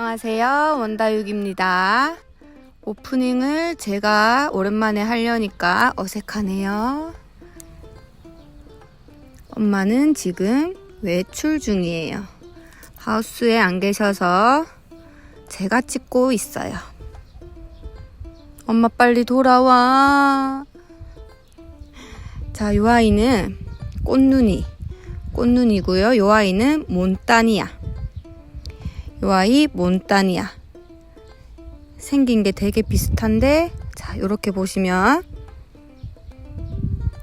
안녕하세요. 원다육입니다. 오프닝을 제가 오랜만에 하려니까 어색하네요. 엄마는 지금 외출 중이에요. 하우스에 안 계셔서 제가 찍고 있어요. 엄마 빨리 돌아와. 자, 요 아이는 꽃눈이. 꽃눈이고요. 요 아이는 몬따니아. 요 아이 몬따니아. 생긴 게 되게 비슷한데, 자, 요렇게 보시면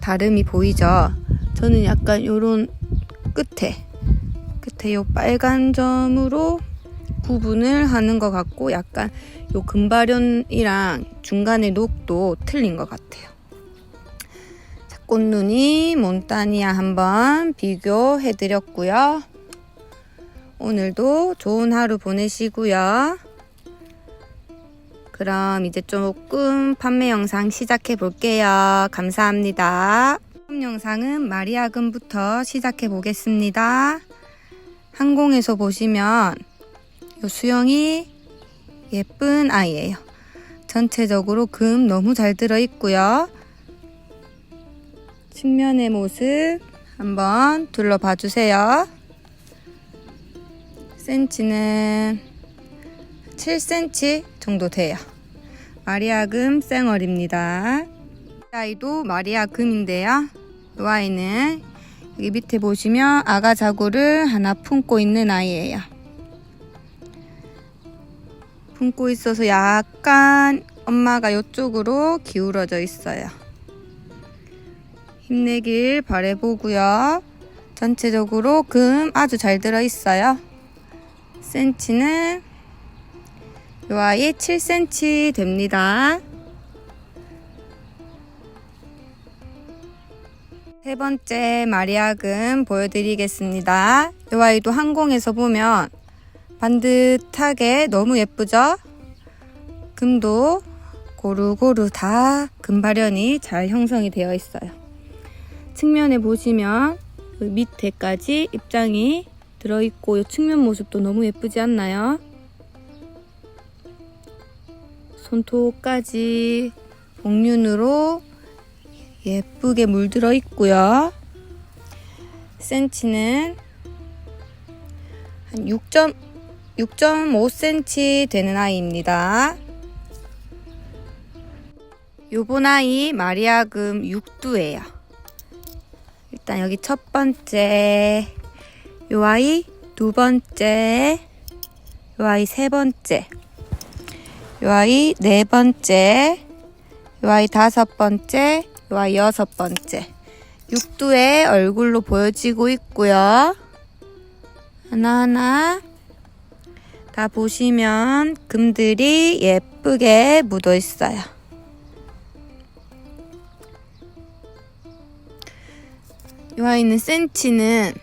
다름이 보이죠? 저는 약간 요런 끝에, 끝에 요 빨간 점으로 구분을 하는 것 같고, 약간 요 금발현이랑 중간의 녹도 틀린 것 같아요. 자, 꽃눈이 몬따니아 한번 비교해 드렸고요. 오늘도 좋은 하루 보내시고요. 그럼 이제 조금 판매 영상 시작해 볼게요. 감사합니다. 다음 영상은 마리아금부터 시작해 보겠습니다. 항공에서 보시면 이 수영이 예쁜 아이예요. 전체적으로 금 너무 잘 들어 있고요. 측면의 모습 한번 둘러봐 주세요. 센치는 7cm 정도 돼요. 마리아금 쌩얼입니다. 이 아이도 마리아금인데요. 이 아이는 여기 밑에 보시면 아가 자구를 하나 품고 있는 아이예요. 품고 있어서 약간 엄마가 이쪽으로 기울어져 있어요. 힘내길 바래보고요. 전체적으로 금 아주 잘 들어 있어요. 센치는 요 아이 7cm 됩니다. 세 번째 마리아금 보여드리겠습니다. 요 아이도 항공에서 보면 반듯하게 너무 예쁘죠? 금도 고루고루 다 금발현이 잘 형성이 되어 있어요. 측면에 보시면 그 밑에까지 입장이 들어있고 이 측면 모습도 너무 예쁘지 않나요? 손톱까지 복륜으로 예쁘게 물들어 있고요. 센치는 한 6. 6.5cm 되는 아이입니다. 요번 아이 마리아금 육두예요. 일단 여기 첫 번째, 요 아이 두 번째, 요 아이 세 번째, 요 아이 네 번째, 요 아이 다섯 번째, 요 아이 여섯 번째. 육두의 얼굴로 보여지고 있고요. 하나하나 다 보시면 금들이 예쁘게 묻어 있어요. 이 아이는 센치는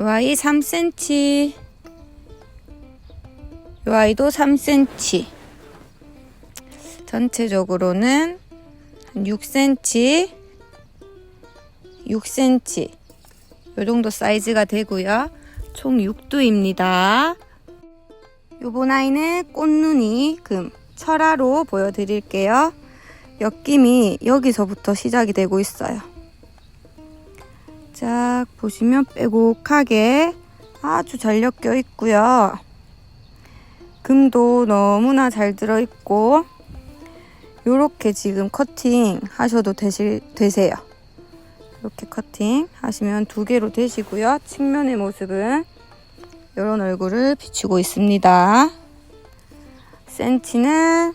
이 아이 3cm 이 아이도 3cm 전체적으로는 한 6cm 6cm 이 정도 사이즈가 되고요. 총 6두입니다. 요번 아이는 꽃눈이 금 철화로 보여드릴게요. 엮임이 여기서부터 시작이 되고 있어요. 쫙 보시면 빼곡하게 아주 잘 엮여 있고요. 금도 너무나 잘 들어 있고 요렇게 지금 커팅 하셔도 되실, 되세요. 이렇게 커팅 하시면 두 개로 되시고요. 측면의 모습은 이런 얼굴을 비추고 있습니다. 센치는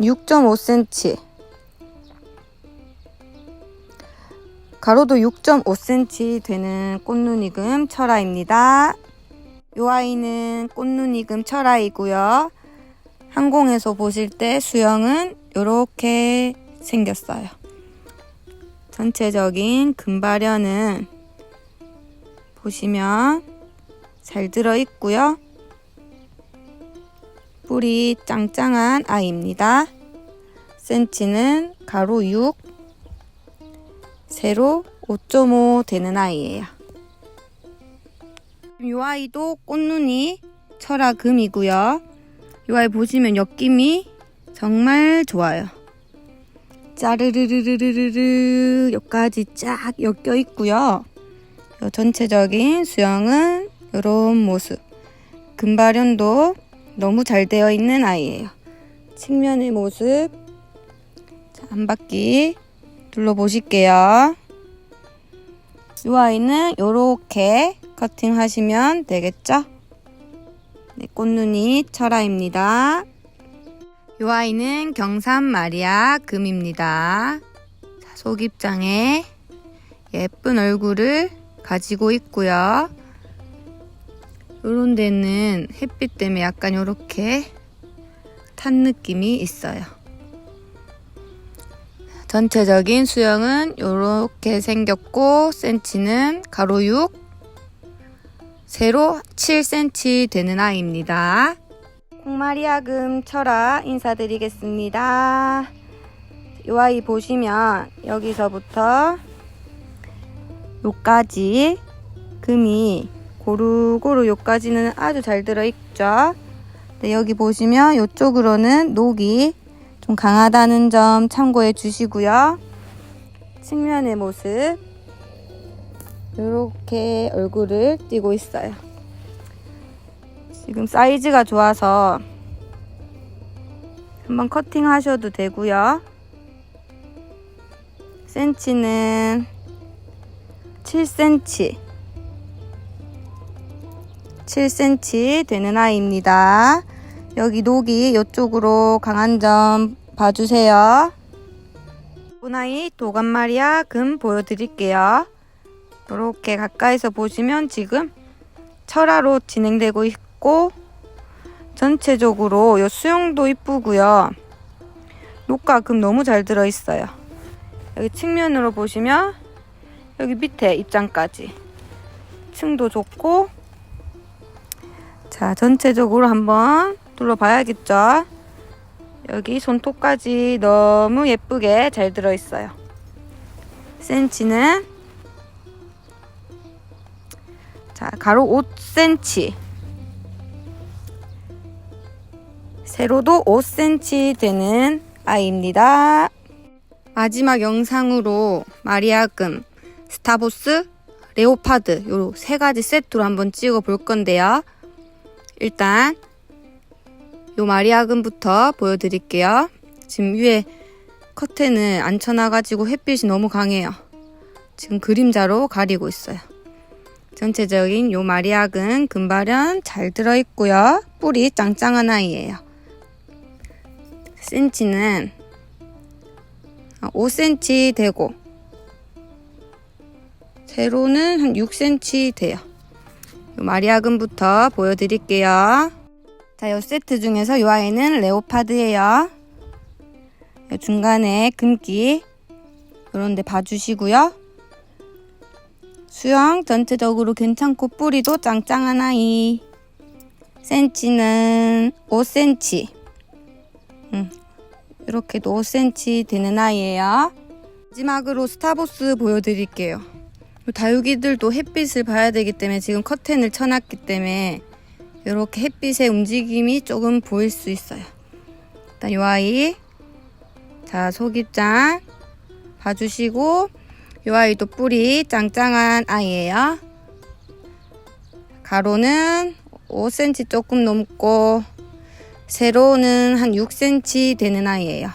6.5cm 가로도 6.5cm 되는 꽃눈이금 철아입니다. 이 아이는 꽃눈이금 철아이고요. 항공에서 보실 때 수영은 이렇게 생겼어요. 전체적인 금발현은 보시면 잘 들어 있고요. 뿔이 짱짱한 아이입니다. 센치는 가로 6, 세로 5.5 되는 아이예요. 이 아이도 꽃눈이 철화금이고요. 이 아이 보시면 엮임이 정말 좋아요. 짜르르르르르르 여기까지 쫙 엮여 있고요. 요 전체적인 수영은 이런 모습. 금발현도 너무 잘 되어 있는 아이예요. 측면의 모습 자, 한 바퀴 둘러보실게요. 이 아이는 이렇게 커팅하시면 되겠죠? 네, 꽃눈이 철화입니다. 이 아이는 경산 마리아 금입니다. 자, 속입장에 예쁜 얼굴을 가지고 있고요. 이런 데는 햇빛 때문에 약간 이렇게 탄 느낌이 있어요. 전체적인 수영은 이렇게 생겼고 센치는 가로 6, 세로 7cm 되는 아이입니다. 콩마리아금 철아 인사드리겠습니다. 이 아이 보시면 여기서부터 요까지 금이 고루고루 요까지는 아주 잘 들어있죠. 네, 여기 보시면 요쪽으로는 녹이 좀 강하다는 점 참고해 주시고요. 측면의 모습 이렇게 얼굴을 띄고 있어요. 지금 사이즈가 좋아서 한번 커팅 하셔도 되고요. 센치는 7cm 7cm 되는 아이입니다. 여기 녹이 이쪽으로 강한 점 봐주세요. 보나이 도감마리아 금 보여드릴게요. 이렇게 가까이서 보시면 지금 철화로 진행되고 있고 전체적으로 이 수영도 이쁘고요. 녹과 금 너무 잘 들어있어요. 여기 측면으로 보시면 여기 밑에 입장까지 층도 좋고 자 전체적으로 한번 둘러봐야겠죠. 여기 손톱까지 너무 예쁘게 잘 들어있어요. 센치는 자 가로 5cm 세로도 5cm 되는 아이입니다. 마지막 영상으로 마리아금, 스타보스, 레오파드 요세 가지 세트로 한번 찍어 볼 건데요. 일단 요 마리아금부터 보여드릴게요. 지금 위에 커튼을 안 쳐놔가지고 햇빛이 너무 강해요. 지금 그림자로 가리고 있어요. 전체적인 요 마리아금 금발현 잘 들어있고요. 뿌리 짱짱한 아이예요. 센치는 5cm 되고 세로는 한 6cm 돼요. 요 마리아금부터 보여드릴게요. 자, 요 세트 중에서 요 아이는 레오파드예요. 요 중간에 금기 요런데 봐주시고요. 수영 전체적으로 괜찮고 뿌리도 짱짱한 아이. 센치는 5cm. 음, 이렇게도 5cm 되는 아이예요. 마지막으로 스타보스 보여드릴게요. 다육이들도 햇빛을 봐야 되기 때문에 지금 커튼을 쳐놨기 때문에 이렇게 햇빛의 움직임이 조금 보일 수 있어요. 일단 이 아이 자 속입장 봐주시고 이 아이도 뿌리 짱짱한 아이예요. 가로는 5cm 조금 넘고 세로는 한 6cm 되는 아이예요.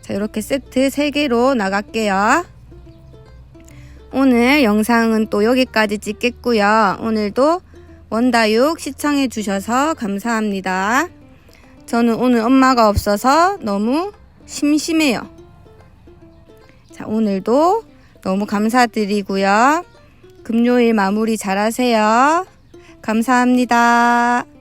자, 이렇게 세트 3개로 나갈게요. 오늘 영상은 또 여기까지 찍겠고요. 오늘도 원다육 시청해 주셔서 감사합니다. 저는 오늘 엄마가 없어서 너무 심심해요. 자, 오늘도 너무 감사드리고요. 금요일 마무리 잘 하세요. 감사합니다.